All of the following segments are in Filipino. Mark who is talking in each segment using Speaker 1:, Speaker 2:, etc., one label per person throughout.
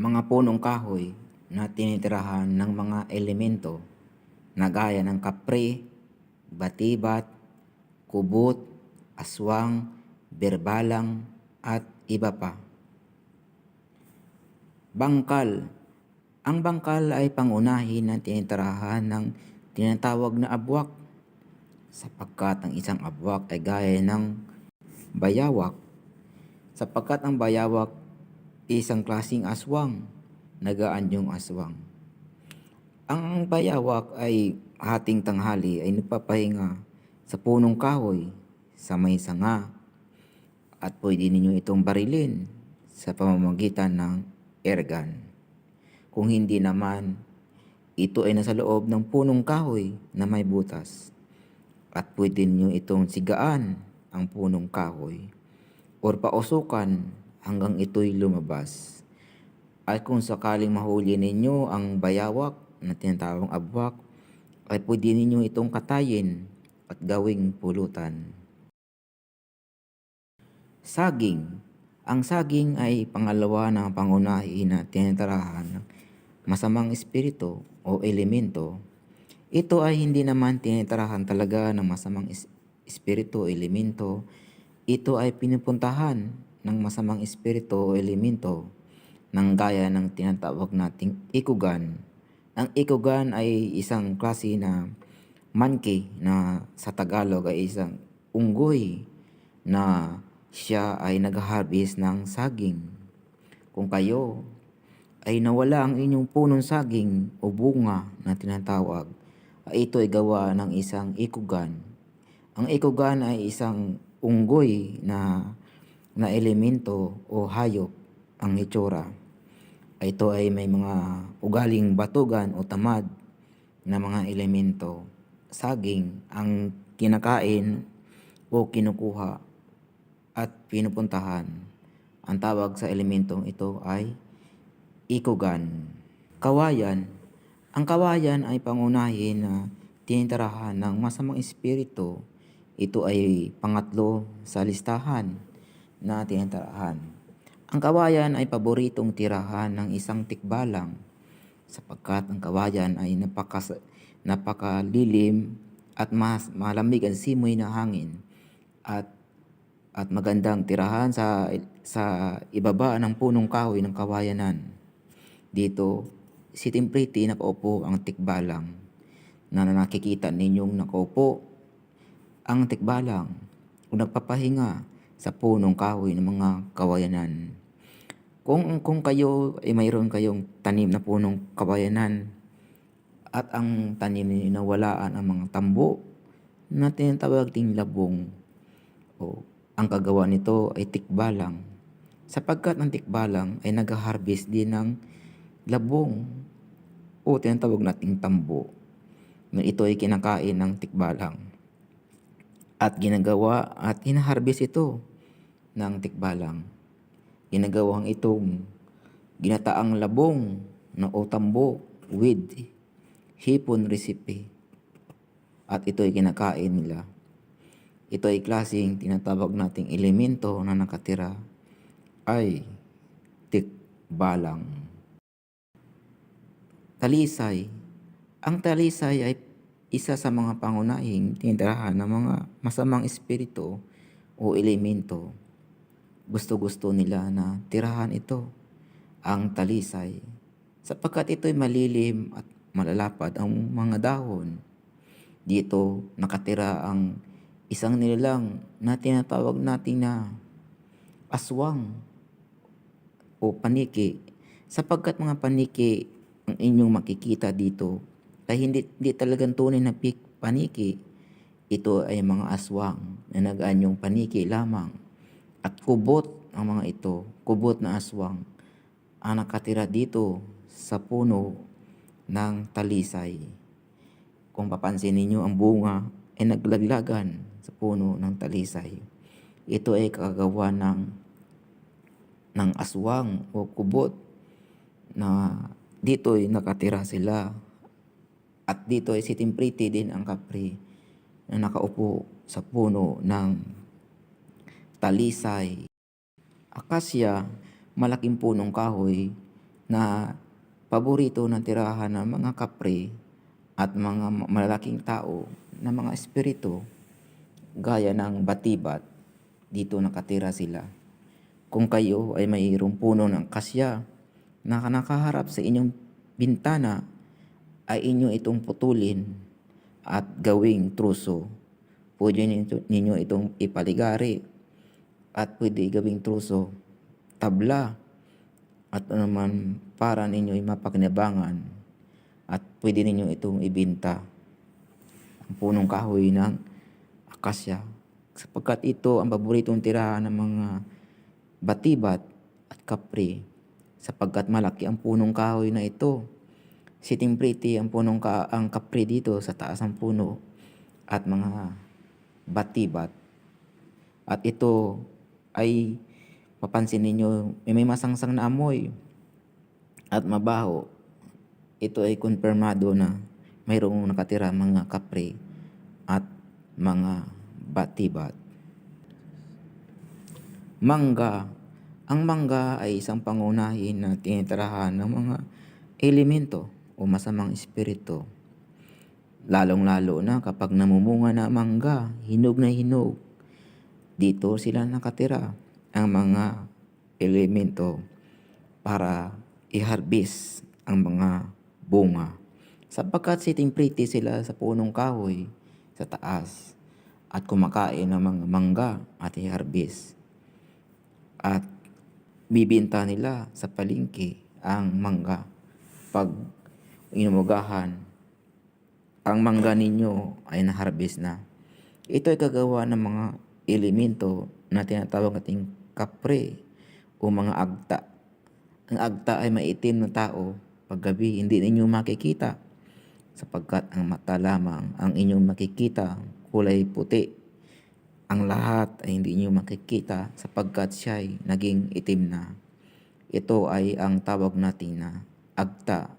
Speaker 1: mga punong kahoy na tinitirahan ng mga elemento na gaya ng kapre, batibat, kubot, aswang, berbalang, at iba pa. Bangkal. Ang bangkal ay pangunahin na tinitirahan ng tinatawag na abwak sapagkat ang isang abwak ay gaya ng bayawak sapagkat ang bayawak isang klasing aswang, nagaan yung aswang. Ang bayawak ay hating tanghali ay nagpapahinga sa punong kahoy, sa may sanga, at pwede ninyo itong barilin sa pamamagitan ng ergan. Kung hindi naman, ito ay nasa loob ng punong kahoy na may butas. At pwede ninyo itong sigaan ang punong kahoy or pausukan hanggang ito'y lumabas. At kung sakaling mahuli ninyo ang bayawak na tinatawag abwak, ay pwede ninyo itong katayin at gawing pulutan. Saging. Ang saging ay pangalawa na pangunahin na tinatarahan ng masamang espiritu o elemento. Ito ay hindi naman tinitirahan talaga ng masamang es- espiritu o elemento. Ito ay pinupuntahan ng masamang espiritu o elemento ng gaya ng tinatawag nating ikugan. Ang ikugan ay isang klase na monkey na sa Tagalog ay isang unggoy na siya ay nag-harvest ng saging. Kung kayo ay nawala ang inyong punong saging o bunga na tinatawag, ay ito ay gawa ng isang ikugan. Ang ikugan ay isang unggoy na na elemento o hayop ang itsura. Ito ay may mga ugaling batugan o tamad na mga elemento. Saging ang kinakain o kinukuha at pinupuntahan. Ang tawag sa elementong ito ay ikugan. Kawayan. Ang kawayan ay pangunahin na tinitirahan ng masamang espiritu. Ito ay pangatlo sa listahan na tinitirahan. Ang kawayan ay paboritong tirahan ng isang tikbalang sapagkat ang kawayan ay napakas, napakalilim at mas malamig ang simoy na hangin at at magandang tirahan sa sa ibaba ng punong kahoy ng kawayanan. Dito, si Timpriti nakaupo ang tikbalang na nakikita ninyong nakaupo ang tikbalang o nagpapahinga sa punong kahoy ng mga kawayanan. Kung, kung kayo ay mayroon kayong tanim na punong kawayanan at ang tanim ninyo nawalaan ang mga tambo na tinatawag ding labong o ang kagawa nito ay tikbalang sapagkat ang tikbalang ay nag-harvest din ng labong o tinatawag nating tambo na ito ay kinakain ng tikbalang at ginagawa at hinaharvest ito ng tikbalang. Ginagawang itong ginataang labong na o tambo with hipon recipe at ito ay kinakain nila. Ito ay klaseng tinatawag nating elemento na nakatira ay tikbalang. Talisay. Ang talisay ay isa sa mga pangunahing tinitirahan ng mga masamang espiritu o elemento. Gusto-gusto nila na tirahan ito, ang talisay, sapagkat ito'y malilim at malalapad ang mga dahon. Dito nakatira ang isang nilalang na tinatawag natin na aswang o paniki sapagkat mga paniki ang inyong makikita dito ay hindi, hindi talagang tunay na paniki. Ito ay mga aswang na nag-anyong paniki lamang. At kubot ang mga ito, kubot na aswang, ang nakatira dito sa puno ng talisay. Kung papansin ninyo ang bunga ay naglaglagan sa puno ng talisay. Ito ay kagawa ng ng aswang o kubot na dito ay nakatira sila. At dito ay si Timpriti din ang kapri na nakaupo sa puno ng talisay. Akasya, malaking punong kahoy na paborito ng tirahan ng mga kapre at mga ma- malalaking tao na mga espiritu gaya ng batibat, dito nakatira sila. Kung kayo ay mayroong puno ng kasya na nakaharap sa inyong bintana, ay inyo itong putulin at gawing truso. Pwede ninyo itong ipaligari at pwede gawing truso, tabla, at ano naman para ninyo ay mapakinabangan at pwede ninyo itong ibinta. Ang punong kahoy ng akasya. Sapagkat ito ang paboritong tirahan ng mga batibat at kapre. Sapagkat malaki ang punong kahoy na ito. Si Timpriti ang punong ka ang kapre dito sa taas ng puno at mga batibat. At ito ay mapansin ninyo may, masangsang na amoy at mabaho ito ay konfirmado na mayroong nakatira mga kapre at mga batibat. Mangga. Ang mangga ay isang pangunahin na tinitirahan ng mga elemento o masamang espiritu. Lalong-lalo na kapag namumunga na ang mangga, hinog na hinog. Dito sila nakatira ang mga elemento para i-harvest ang mga bunga. Sapagkat sitting pretty sila sa punong kahoy sa taas at kumakain ng mga mangga at i-harvest. At bibinta nila sa palengke ang mangga. Pag inumugahan, ang mangga ninyo ay na-harvest na. Ito ay kagawa ng mga elemento na tinatawag nating kapre o mga agta. Ang agta ay maitim na tao. Paggabi, hindi ninyo makikita sapagkat ang mata lamang ang inyong makikita kulay puti. Ang lahat ay hindi niyo makikita sapagkat siya ay naging itim na. Ito ay ang tawag natin na agta,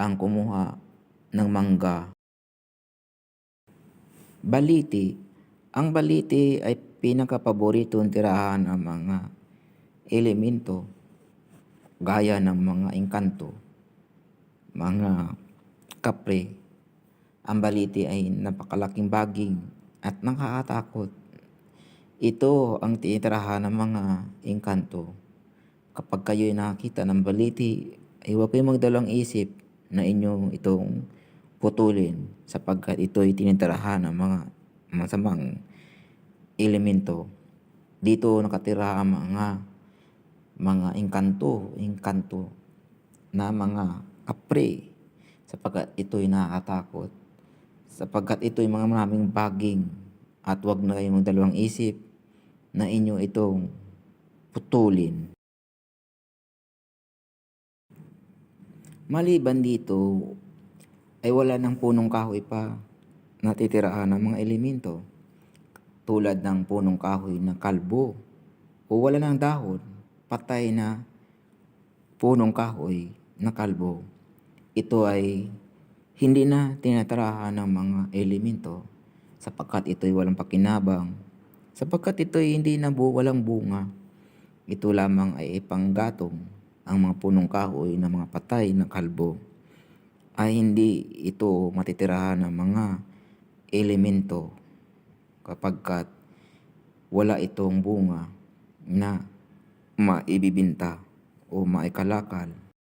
Speaker 1: ang kumuha ng mangga. Baliti. Ang baliti ay pinakapaboritong tirahan ng mga elemento gaya ng mga engkanto, mga kapre. Ang baliti ay napakalaking baging at nakakatakot. Ito ang tinitirahan ng mga engkanto. Kapag kayo nakakita ng baliti, ay huwag kayong magdalawang isip na inyong itong putulin sapagkat ito ay tinitirahan ng mga masamang elemento. Dito nakatira ang mga mga engkanto, engkanto na mga kapre sapagkat ito'y nakakatakot. Sapagkat ito'y mga maraming baging at wag na kayong magdalawang isip na inyo itong putulin. Maliban dito, ay wala ng punong kahoy pa natitirahan ng mga elemento tulad ng punong kahoy na kalbo o wala ng dahon, patay na punong kahoy na kalbo. Ito ay hindi na tinatirahan ng mga elemento sapagkat ito ay walang pakinabang, sapagkat ito ay hindi na bu walang bunga. Ito lamang ay panggatong ang mga punong kahoy ng mga patay na kalbo ay hindi ito matitirahan ng mga elemento kapagkat wala itong bunga na maibibinta o maikalakal